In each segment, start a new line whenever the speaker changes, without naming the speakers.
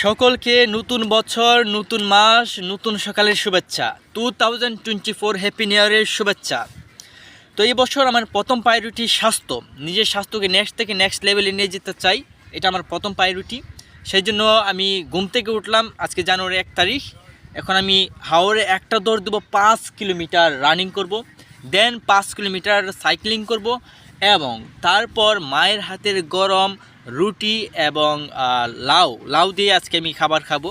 সকলকে নতুন বছর, নতুন মাস, নতুন সকালের শুভেচ্ছা। Two thousand twenty four happy new ইয়ারের শুভেচ্ছা। তো এই বছর আমার প্রথম প্রায়োরিটি স্বাস্থ্য। নিজের স্বাস্থ্যকে নেক্সট থেকে নেক্সট লেভেলে নিয়ে যেতে চাই। এটা আমার প্রথম প্রায়োরিটি সেই জন্য আমি ঘুম থেকে উঠলাম আজকে জানুয়ারি এক তারিখ। এখন আমি হাওড়ে একটা দৌড় দেবো পাঁচ কিলোমিটার রানিং করব। দেন পাঁচ কিলোমিটার সাইক্লিং করব এবং তারপর মায়ের হাতের গরম রুটি এবং লাউ। লাউ দিয়ে আজকে আমি খাবার খাব।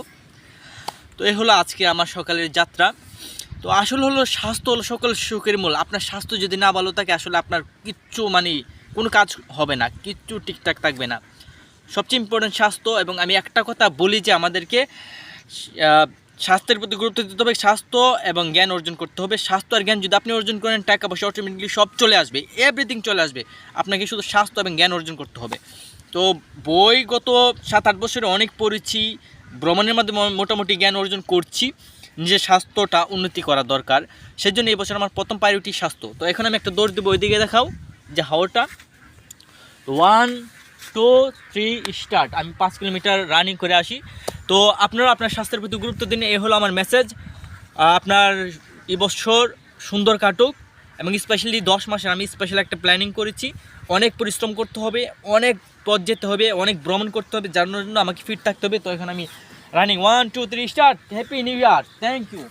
তো এ হলো আজকে আমার সকালের যাত্রা। তো আসলে হলো স্বাস্থ্য হলো সকল সুখের মূল। আপনার স্বাস্থ্য যদি না ভালো থাকে, আসলে আপনার কিচ্ছু মানে কোনো কাজ হবে না। কিচ্ছু ঠিকঠাক থাকবে না। সবচেয়ে ইম্পর্টেন্ট স্বাস্থ্য এবং আমি একটা কথা বলি যে আমাদেরকে স্বাস্থ্যের প্রতি গুরুত্ব দিতে হবে। স্বাস্থ্য এবং জ্ঞান অর্জন করতে হবে। স্বাস্থ্য আর জ্ঞান যদি আপনি অর্জন করেন, টাকা পয়সা অটোমেটিকলি সব চলে আসবে। এভরিথিং চলে আসবে। আপনাকে শুধু স্বাস্থ্য এবং জ্ঞান অর্জন করতে হবে। তো বই গত সাত, আট বছরে অনেক পড়েছি। ভ্রমণের মাধ্যমে মোটামুটি জ্ঞান অর্জন করছি। নিজের স্বাস্থ্যটা উন্নতি করা দরকার। সেই জন্য এই বছর আমার প্রথম প্রায়োরিটি স্বাস্থ্য। তো এখন আমি একটা দৌড় দেবো ওইদিকে দেখাও, যে হাওয়াটা ওয়ান টু থ্রি স্টার্ট আমি পাঁচ কিলোমিটার রানিং করে আসি। তো আপনারা আপনার স্বাস্থ্যের প্রতি গুরুত্ব দিন। এই হলো আমার মেসেজ আপনার এবছর সুন্দর কাটুক। এবং স্পেশালি দশ মাসের, আমি স্পেশাল একটা প্ল্যানিং করেছি। অনেক পরিশ্রম করতে হবে, অনেক পথ যেতে হবে, অনেক ভ্রমণ করতে হবে, যার জন্য আমাকে ফিট থাকতে হবে। তো এখন আমি running one two three start happy new year thank you